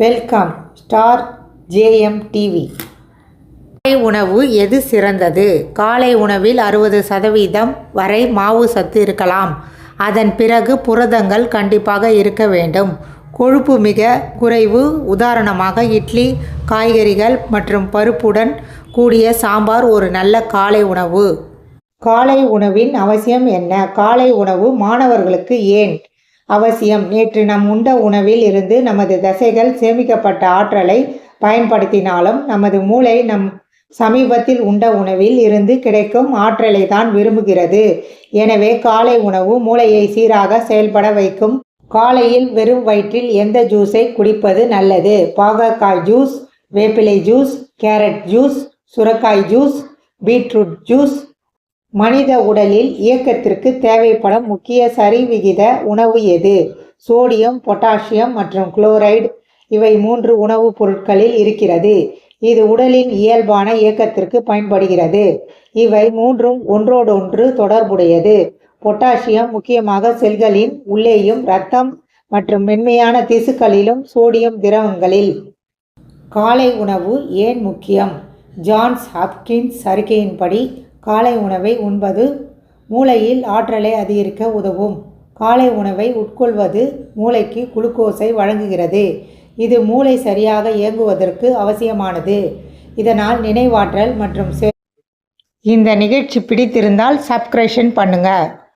Welcome star JM TV. காலை உணவு எது சிறந்தது? காலை உணவில் அறுபது சதவீதம் வரை மாவு சத்து இருக்கலாம். அதன் பிறகு புரதங்கள் கண்டிப்பாக இருக்க வேண்டும். கொழுப்பு மிக குறைவு. உதாரணமாக இட்லி காய்கறிகள் மற்றும் பருப்புடன் கூடிய சாம்பார் ஒரு நல்ல காலை உணவு. காலை உணவின் அவசியம் என்ன? காலை உணவு மாணவர்களுக்கு ஏன் அவசியம். நேற்று நம் உண்ட உணவில் இருந்து நமது தசைகள் சேமிக்கப்பட்ட ஆற்றலை பயன்படுத்தினாலும் நமது மூளை நம் சமீபத்தில் உண்ட உணவில் இருந்து கிடைக்கும் ஆற்றலை தான் விரும்புகிறது. எனவே காலை உணவு மூளையை சீராக செயல்பட வைக்கும். காலையில் வெறும் வயிற்றில் எந்த ஜூஸை குடிப்பது நல்லது? பாகற்காய் ஜூஸ் வேப்பிலை ஜூஸ் கேரட் ஜூஸ் சுரக்காய் ஜூஸ் பீட்ரூட் ஜூஸ் மனித உடலில் இயக்கத்திற்கு தேவைப்படும் முக்கிய சரிவிகித உணவு எது? சோடியம் பொட்டாசியம் மற்றும் குளோரைடு. இவை மூன்று உணவுப் பொருட்களில் இருக்கிறது. இது உடலின் இயல்பான இயக்கத்திற்கு பயன்படுகிறது. இவை மூன்றும் ஒன்றோடொன்று தொடர்புடையது. பொட்டாசியம் முக்கியமாக செல்களின் உள்ளேயும் இரத்தம் மற்றும் மென்மையான திசுக்களிலும் சோடியம் திரவங்களில். காலை உணவு ஏன் முக்கியம்? ஜான்ஸ் ஹாப்கின்ஸ் அறிக்கையின்படி காலை உணவை உண்பது. மூளையில் ஆற்றலை அதிகரிக்க உதவும். காலை உணவை உட்கொள்வது மூளைக்கு குளுக்கோஸை வழங்குகிறது. இது மூளை சரியாக இயங்குவதற்கு அவசியமானது. இதனால் நினைவாற்றல் மற்றும் செ- இந்த நிகழ்ச்சி பிடித்திருந்தால் சப்ஸ்கிரிப்ஷன் பண்ணுங்கள்